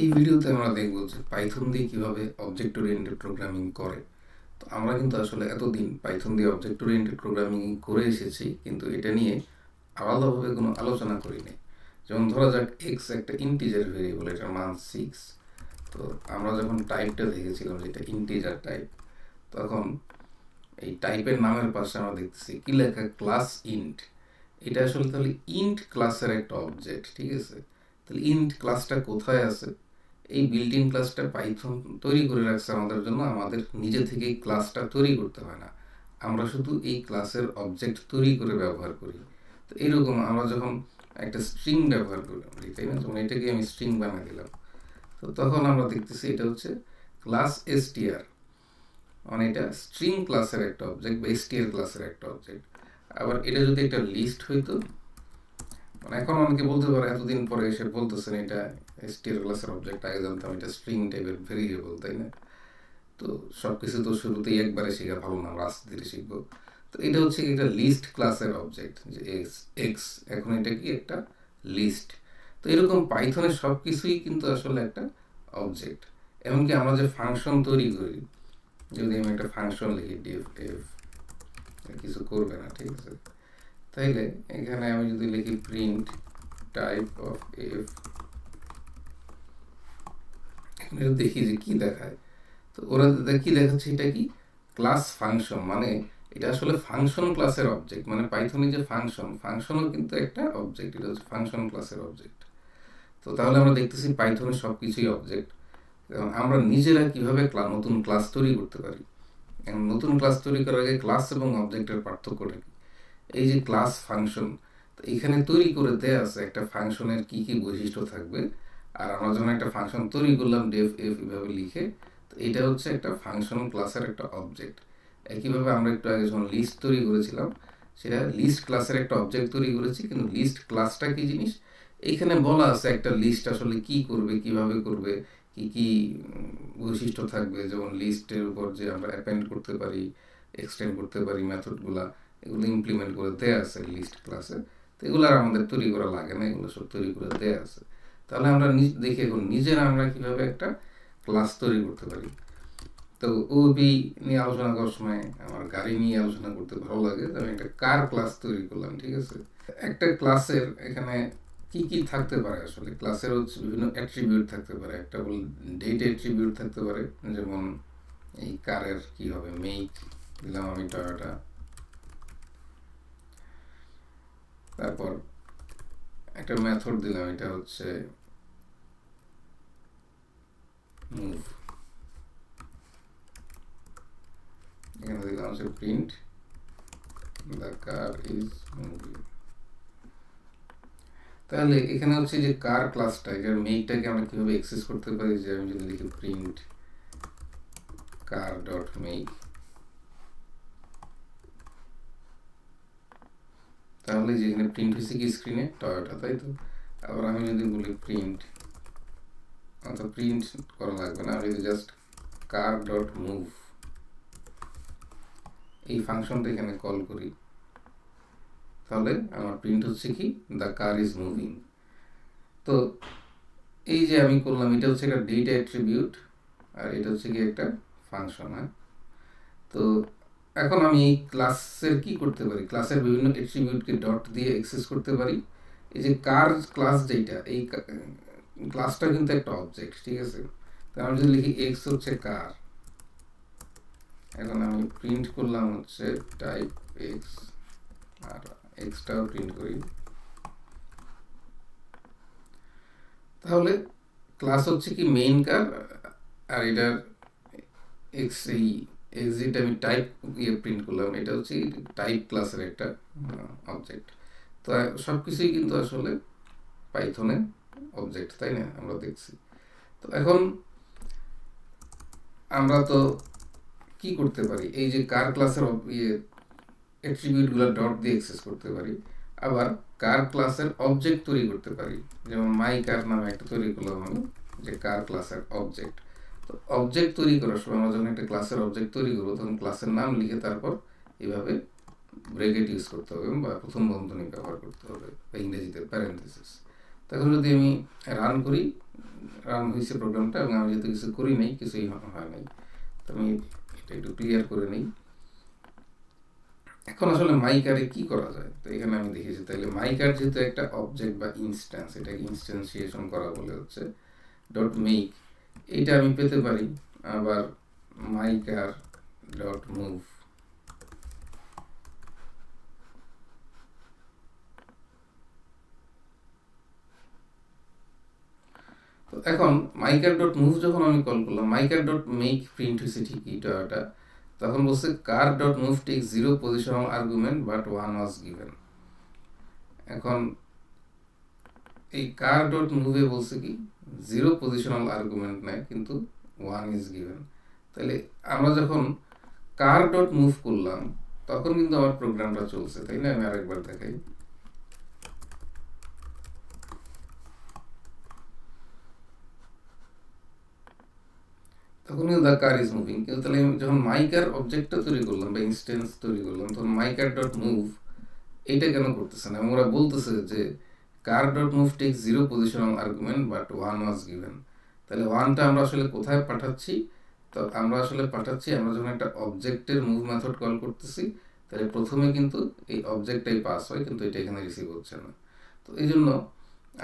এই ভিডিওতে আমরা দেখব যে পাইথন দিয়ে কীভাবে অবজেক্ট ওরিয়েন্টেড প্রোগ্রামিং করে। তো আমরা কিন্তু আসলে এতদিন পাইথন দিয়ে অবজেক্ট ওরিয়েন্টেড প্রোগ্রামিং করে এসেছি, কিন্তু এটা নিয়ে আলাদাভাবে কোনো আলোচনা করিনি। যেমন ধরা যাক এক্স একটা ইন্টিজার ভেরিয়েবল এটার মান সিক্স তো আমরা যখন টাইপটা দেখেছিলাম যেটা ইন্টিজার টাইপ তখন এই টাইপের নামের পাশে আমরা দেখতেছি, কি লেখা? ক্লাস ইন্ট এটা আসলে তাহলে ইন্ট ক্লাসের একটা অবজেক্ট ঠিক আছে? তাহলে ইন্ট ক্লাসটা কোথায় আছে? এই বিল্ডিং ক্লাসটা পাইথন তৈরি করে রাখছে আমাদের জন্য, আমাদের নিজে থেকেই ক্লাসটা তৈরি করতে হয় না। আমরা শুধু এই ক্লাসের অবজেক্ট তৈরি করে ব্যবহার করি। তো এরকম আমরা যখন একটা স্ট্রিং ব্যবহার করি তাই না? যেমন এটাকে আমি স্ট্রিং বানিয়ে দিলাম তো তখন আমরা দেখতেছি এটা হচ্ছে ক্লাস এসটিআর মানে এটা স্ট্রিং ক্লাসের একটা অবজেক্ট বা এসটিআর ক্লাসের একটা অবজেক্ট আবার এটা যদি একটা লিস্ট হইতো মানে এখন অনেকে বলতে পারে, এতদিন পরে এসে বলতেছেন এটা এসটিআর ক্লাসের অবজেক্ট আগে জানতাম এটা স্ট্রিং টাইপের ভেরিয়েবল তাই না? তো সব কিছু তো শুরুতেই একবারে শেখা ভালো না আস্তে ধীরে শিখব। তো এটা হচ্ছে এটা লিস্ট ক্লাসের অবজেক্ট যে এক্স এক্স এখন এটা কি একটা লিস্ট তো এরকম পাইথনের সব কিছুই কিন্তু আসলে একটা অবজেক্ট এমনকি আমরা যে ফাংশন তৈরি করি, যদি আমি একটা ফাংশন লিখি ডিএফ এফ কিছু করবে না, ঠিক আছে? তাইলে এখানে আমি যদি লিখি প্রিন্ট টাইপ অফ এফ দেখি যে কি দেখায়, তো ওরা কি দেখাচ্ছে এটা কি? ক্লাস ফাংশন মানে এটা আসলে ফাংশন ক্লাসের অবজেক্ট মানে পাইথনে যে ফাংশন ফাংশনও কিন্তু একটা অবজেক্ট এটা হচ্ছে ফাংশন ক্লাসের অবজেক্ট তো তাহলে আমরা দেখতেছি পাইথনের সব কিছুই অবজেক্ট এবং আমরা নিজেরা কীভাবে নতুন ক্লাস তৈরি করতে পারি? নতুন ক্লাস তৈরি করার আগে ক্লাস এবং অবজেক্টের পার্থক্যটা কি? এই যে ক্লাস ফাংশন এখানে তৈরি করে দেয়া আছে একটা ফাংশনের কি কি বৈশিষ্ট্য থাকবে। আর আমরা যখন একটা ফাংশন তৈরি করলাম ডেফ এফ এভাবে লিখে, তো এটা হচ্ছে একটা ফাংশন ক্লাসের একটা অবজেক্ট একইভাবে আমরা একটু আগে যখন লিস্ট তৈরি করেছিলাম, সেটা লিস্ট ক্লাসের একটা অবজেক্ট তৈরি করেছি, কিন্তু লিস্ট ক্লাসটা কি জিনিস? এইখানে বলা আছে একটা লিস্ট আসলে কি করবে, কীভাবে করবে, কি কি বৈশিষ্ট্য থাকবে। যেমন লিস্টের উপর যে আমরা অ্যাপেন্ড করতে পারি এক্সটেন্ড করতে পারি মেথডগুলা এগুলো ইমপ্লিমেন্ট করে দেওয়া আছে লিস্ট ক্লাসে তো এগুলো আর আমাদের তৈরি করা লাগে না, এগুলো সব তৈরি করে দেওয়া আছে। তাহলে আমরা দেখি এখন নিজেরা আমরা কীভাবে একটা ক্লাস তৈরি করতে পারি। তো ওবি নিয়ে আলোচনা করার সময়, আমার গাড়ি নিয়ে আলোচনা করতে ভালো লাগে আমি একটা কার ক্লাস তৈরি করলাম, ঠিক আছে? একটা ক্লাসের এখানে কি কি থাকতে পারে আসলে? ক্লাসের হচ্ছে বিভিন্ন অ্যাট্রিবিউট থাকতে পারে, একটা বল ডেট অ্যাট্রিবিউট থাকতে পারে, যেমন এই কারের কি হবে মেক দিলাম আমি টয়োটা তারপর একটা মেথড দিলাম, এটা হচ্ছে মুভ এখানে দিলাম হচ্ছে print the car is moving তাহলে এখানে হচ্ছে যে কার ক্লাসটা এটার মেইকটাকে আমরা কীভাবে অ্যাক্সেস করতে পারি? যে আমি যদি লিখি প্রিন্ট কার ডট মেক তাহলে যেখানে প্রিন্ট হয়েছে কি স্ক্রিনে টয়োটা তাই তো? আবার আমি যদি বলি প্রিন্ট অর্থাৎ প্রিন্ট করা লাগবে না আমি জাস্ট কার ডট মুভ এই ফাংশনটা এখানে কল করি। তাহলে আমার প্রিন্ট হচ্ছে কি? দ্য কার ইজ মুভিং তো এই যে আমি করলাম, এটা হচ্ছে একটা ডেটা অ্যাট্রিবিউট আর এটা হচ্ছে কি একটা ফাংশন হ্যাঁ? তো এখন আমি এই ক্লাসের কি করতে পারি? ক্লাসের বিভিন্ন অ্যাট্রিবিউটকে ডট দিয়ে অ্যাক্সেস করতে পারি। এই যে কার ক্লাস যেটা এই ক্লাসটা কিন্তু একটা অবজেক্ট ঠিক আছে? তো আমি যদি লিখি এক্স হচ্ছে কার এখন আমি প্রিন্ট করলাম হচ্ছে টাইপ এক্স আর এক্সটাও প্রিন্ট করি। তাহলে ক্লাস হচ্ছে কি মেইন কার আর এটার এক্স এই এক্সিট আমি টাইপ ইয়ে প্রিন্ট করলাম, এটা হচ্ছে টাইপ ক্লাসের একটা অবজেক্ট তো সব কিছুই কিন্তু আসলে পাইথনে অবজেক্ট তাই না? আমরা দেখছি। তো এখন আমরা তো কি করতে পারি? এই যে কার ক্লাসের ইয়ে অ্যাট্রিবিউটগুলো ডট দিয়ে অ্যাক্সেস করতে পারি, আবার কার ক্লাসের অবজেক্ট তৈরি করতে পারি। যেমন মাই কার নামে একটা তৈরি করলাম আমি, যে কার ক্লাসের অবজেক্ট তো অবজেক্ট তৈরি করার সময় আমরা যখন একটা ক্লাসের অবজেক্ট তৈরি করব, তখন ক্লাসের নাম লিখে তারপর এভাবে ব্রেকেট ইউজ করতে হবে বা প্রথম বন্ধনী ব্যবহার করতে হবে বা ইংরেজিতে প্যারেন্থেসিস তখন যদি আমি রান করি রান হয়েছে প্রোগ্রামটা এবং আমি যেহেতু কিছু করি নাই, কিছুই হয় নাই, তো আমি এটা একটু ক্লিয়ার করে নিই। এখন আসলে মাইকারে কি করা যায়? তো এখানে আমি দেখেছি, তাহলে মাইকার যেহেতু একটা অবজেক্ট বা ইনস্ট্যান্স এটাকে ইনস্ট্যান্সিয়েশন করা বলে হচ্ছে ডট মেক এটা আমি পেতে পারি। আবার মাইকার ডট মুভ তো এখন মাইকার ডট মুভ যখন আমি কল করলাম মাইকার ডট মেক প্রিন্ট হয়েছে ঠিকই টয়োটা তখন বলছে car dot move take zero positional argument but one was given এখন এই কার ডট মুভে বলছে কি জিরো পজিশনাল আর্গুমেন্ট নেয় কিন্তু ওয়ান ইজ গিভেন তাহলে আমরা যখন কার ডট মুভ করলাম, তখন কিন্তু আমার প্রোগ্রামটা চলছে, তাই না? আমি আরেকবার দেখাই। তখন কিন্তু দ্য কার ইজ মুভিং কিন্তু তাহলে যখন মাইকার অবজেক্টটা তৈরি করলাম বা ইনস্ট্যান্স তৈরি করলাম, তখন মাইকার ডট মুভ এইটা কেন করতেছে না? ওরা বলতেছে যে car dot move take zero positional argument but one was given তাহলে ওয়ানটা আমরা আসলে কোথায় পাঠাচ্ছি? তো আমরা আসলে পাঠাচ্ছি, আমরা যখন একটা অবজেক্টের মুভ মেথড কল করতেছি, তাহলে প্রথমে কিন্তু এই অবজেক্টটাই পাস হয়, কিন্তু এটা এখানে রিসিভ হচ্ছে না। তো এই জন্য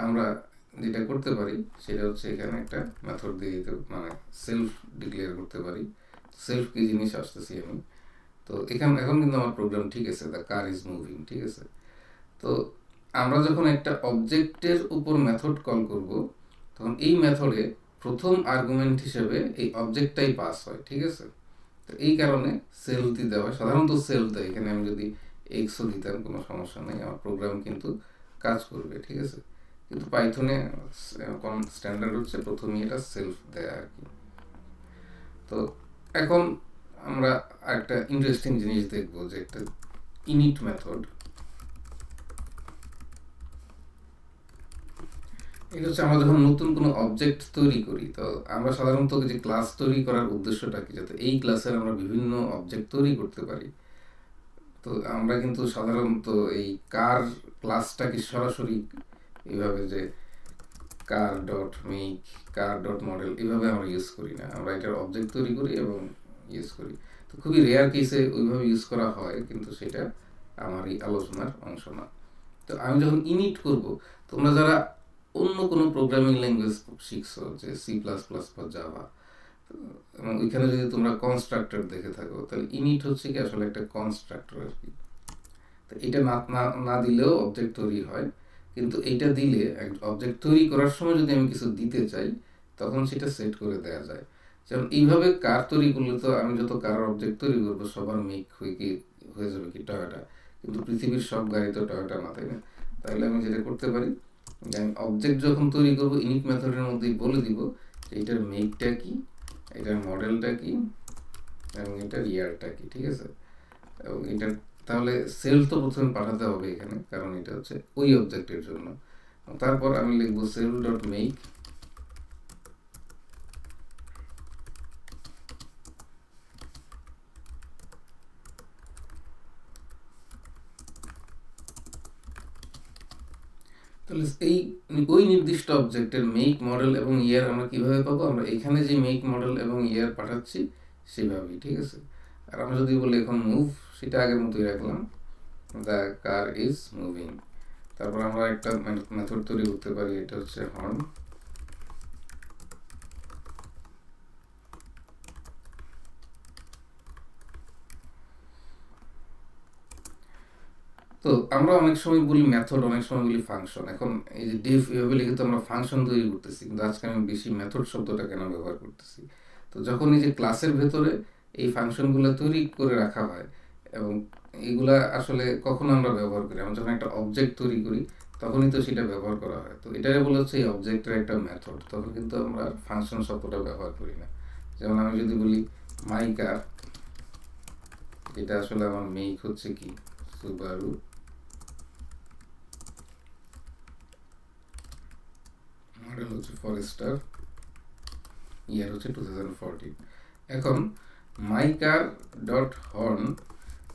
আমরা যেটা করতে পারি, সেটা হচ্ছে এখানে একটা মেথড দিয়ে দিতে মানে সেলফ ডিক্লেয়ার করতে পারি। সেলফ কি জিনিস আসতেছি আমি। তো এখানে, এখন কিন্তু আমার প্রোগ্রাম ঠিক আছে দ্য কার ইজ মুভিং ঠিক আছে। তো আমরা যখন একটা অবজেক্টের উপর মেথড কল করব, তখন এই মেথডে প্রথম আর্গুমেন্ট হিসেবে এই অবজেক্টটাই পাস হয়, ঠিক আছে? তো এই কারণে সেলফ দিতে হয় সাধারণত সেলফ দেয়। এখানে আমি যদি এক্সও দিতাম কোনো সমস্যা নেই, আমার প্রোগ্রাম কিন্তু কাজ করবে, ঠিক আছে? কিন্তু পাইথনে কোন স্ট্যান্ডার্ড হচ্ছে প্রথমেই এটা সেলফ দেয় আর কি। তো এখন আমরা একটা ইন্টারেস্টিং জিনিস দেখব, যে একটা ইনিট মেথড এটা হচ্ছে আমরা যখন নতুন কোনো অবজেক্ট তৈরি করি, তো আমরা সাধারণত যে ক্লাস তৈরি করার উদ্দেশ্যটা কি? যাতে এই ক্লাসের আমরা বিভিন্ন অবজেক্ট তৈরি করতে পারি। তো আমরা কিন্তু সাধারণত এই কার ক্লাসটাকে সরাসরি এইভাবে যে car dot make car dot model এইভাবে আমরা ইউজ করি না। আমরা এটার অবজেক্ট তৈরি করি এবং ইউজ করি। তো খুবই রেয়ার কেসে ওইভাবে ইউজ করা হয়, কিন্তু সেটা আমার এই আলোচনার অংশ না। তো আমি যখন ইনিট করব, তোমরা যারা অন্য কোনো প্রোগ্রামিং ল্যাঙ্গুয়েজ শিখছো, যে সি প্লাস প্লাস বা জাভা এবং ওইখানে যদি তোমরা কনস্ট্রাক্টর দেখে থাকো, তাহলে ইনিট হচ্ছে কি আসলে একটা কনস্ট্রাক্টর আর কি। তো এটা না না দিলেও অবজেক্ট তৈরি হয়, কিন্তু এইটা দিলে অবজেক্ট তৈরি করার সময় যদি আমি কিছু দিতে চাই, তখন সেটা সেট করে দেওয়া যায়। যেমন এইভাবে কার তৈরি করলে তো আমি যত কার অবজেক্ট তৈরি করব, সবার মেক হয়ে কি, হয়ে যাবে কি টয়োটা কিন্তু পৃথিবীর সব গাড়ি তো টয়োটা না তাই না তাহলে আমি যেটা করতে পারি আমি অবজেক্ট যখন তৈরি করব ইনিট মেথডের মধ্যেই বলে দিব যে এটার মেকটা কি, এটার মডেলটা কি, এবং এটার ইয়ারটা কি, ঠিক আছে? এবং এটা তাহলে সেল তো প্রথমে পাঠাতে হবে এখানে, কারণ এটা হচ্ছে ওই অবজেক্টের জন্য। তারপর আমি লিখব সেল ডট মেক তাহলে এই ওই নির্দিষ্ট অবজেক্টের মেক মডেল এবং ইয়ার আমরা কীভাবে পাবো? আমরা এখানে যে মেক মডেল এবং ইয়ার পাঠাচ্ছি, সেভাবেই, ঠিক আছে? আর আমরা যদি বলি এখন মুভ সেটা আগের মতোই রাখলাম। দ্য কার ইজ মুভিং তারপর আমরা একটা মেথড তৈরি করতে পারি, এটা হচ্ছে হর্ন তো আমরা অনেক সময় বলি মেথড অনেক সময় বলি ফাংশন এখন এই যে ডিফ এভাবে লিখে তো আমরা ফাংশন তৈরি করতেছি, কিন্তু আজকে আমি বেশি মেথড শব্দটা কেন ব্যবহার করতেছি? তো যখন এই যে ক্লাসের ভেতরে এই ফাংশনগুলো তৈরি করে রাখা হয়, এবং এগুলা আসলে কখন আমরা ব্যবহার করি আমরা যখন একটা অবজেক্ট তৈরি করি, তখনই তো সেটা ব্যবহার করা হয়। তো এটাই বলে হচ্ছে এই অবজেক্টের একটা মেথড তখন কিন্তু আমরা ফাংশন শব্দটা ব্যবহার করি না। যেমন আমি যদি বলি মাই কার এটা আসলে আমার মেক হচ্ছে কি? সুবারু মডেল হচ্ছে ফরেস্টার ইয়ার হচ্ছে টু এখন মাইকার ডট হর্ন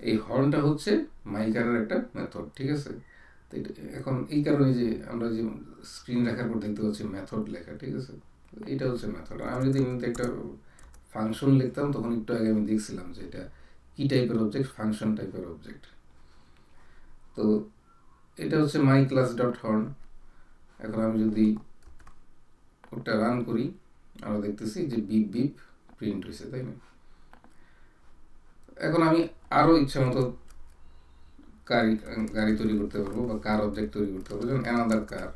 এই হর্নটা হচ্ছে মাইকারের একটা মেথড ঠিক আছে? এখন এই কারণে যে আমরা যে স্ক্রিন রাখার পর দেখতে পাচ্ছি মেথড লেখা, ঠিক আছে? এটা হচ্ছে মেথড আমি যদি এমনিতে একটা ফাংশন লিখতাম, তখন একটু আগে আমি দেখছিলাম যে এটা কি টাইপের অবজেক্ট ফাংশন টাইপের অবজেক্ট তো এটা হচ্ছে মাই ক্লাস ডট হর্ন এখন আমি যদি ওটা রান করি, আমরা দেখতেছি যে বিপ বিপ প্রিন্ট হয়েছে তাই না? এখন আমি আরও ইচ্ছা মতো গাড়ি গাড়ি তৈরি করতে পারব বা কার অবজেক্ট তৈরি করতে পারব, যেমন অ্যানাদার কার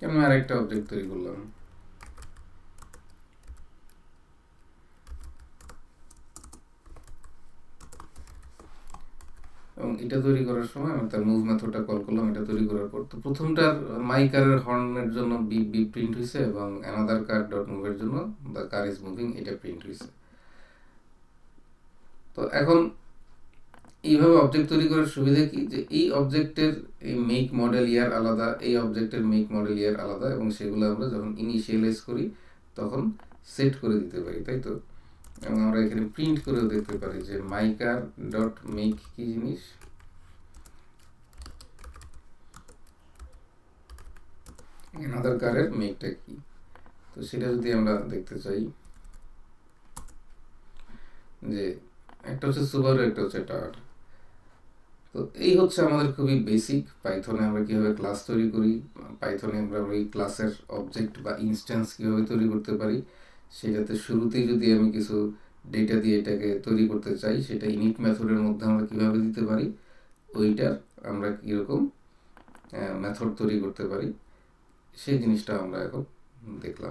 যেমন আরেকটা অবজেক্ট তৈরি করলাম। এবং এটা তৈরি করার সময় আমি তার মুভ মেথডটা কল করলাম, এটা তৈরি করার পর তো প্রথমটার মাই কারের হর্নের জন্য বি বি প্রিন্ট হয়েছে এবং অ্যানাদার কার ডট মুভের জন্য দ্য কার ইজ মুভিং এটা প্রিন্ট হয়েছে তো এখন এইভাবে অবজেক্ট তৈরি করার সুবিধা কি? যে এই অবজেক্টের এই মেক মডেল ইয়ার আলাদা, এই অবজেক্টের মেক মডেল ইয়ার আলাদা এবং সেগুলো আমরা যখন ইনিশিয়ালাইজ করি, তখন সেট করে দিতে পারি, তাই তো? এবং আমরা এখানে প্রিন্ট করেও দেখতে পারি যে মাইকার ডট মেক কি জিনিস? আধার কার্ডের মেকটা কি? তো সেটা যদি আমরা দেখতে চাই, যে একটা হচ্ছে সুপার একটা হচ্ছে টার তো এই হচ্ছে আমাদের খুবই বেসিক পাইথনে আমরা কীভাবে ক্লাস তৈরি করি পাইথনে আমরা ওই ক্লাসের অবজেক্ট বা ইনস্ট্যান্স কীভাবে তৈরি করতে পারি। সেটাতে শুরুতেই যদি আমি কিছু ডেটা দিয়ে এটাকে তৈরি করতে চাই, সেটা ইনিট মেথডের মধ্যে আমরা কীভাবে দিতে পারি, ওইটার আমরা কীরকম মেথড তৈরি করতে পারি, সেই জিনিসটা আমরা এখন দেখলাম।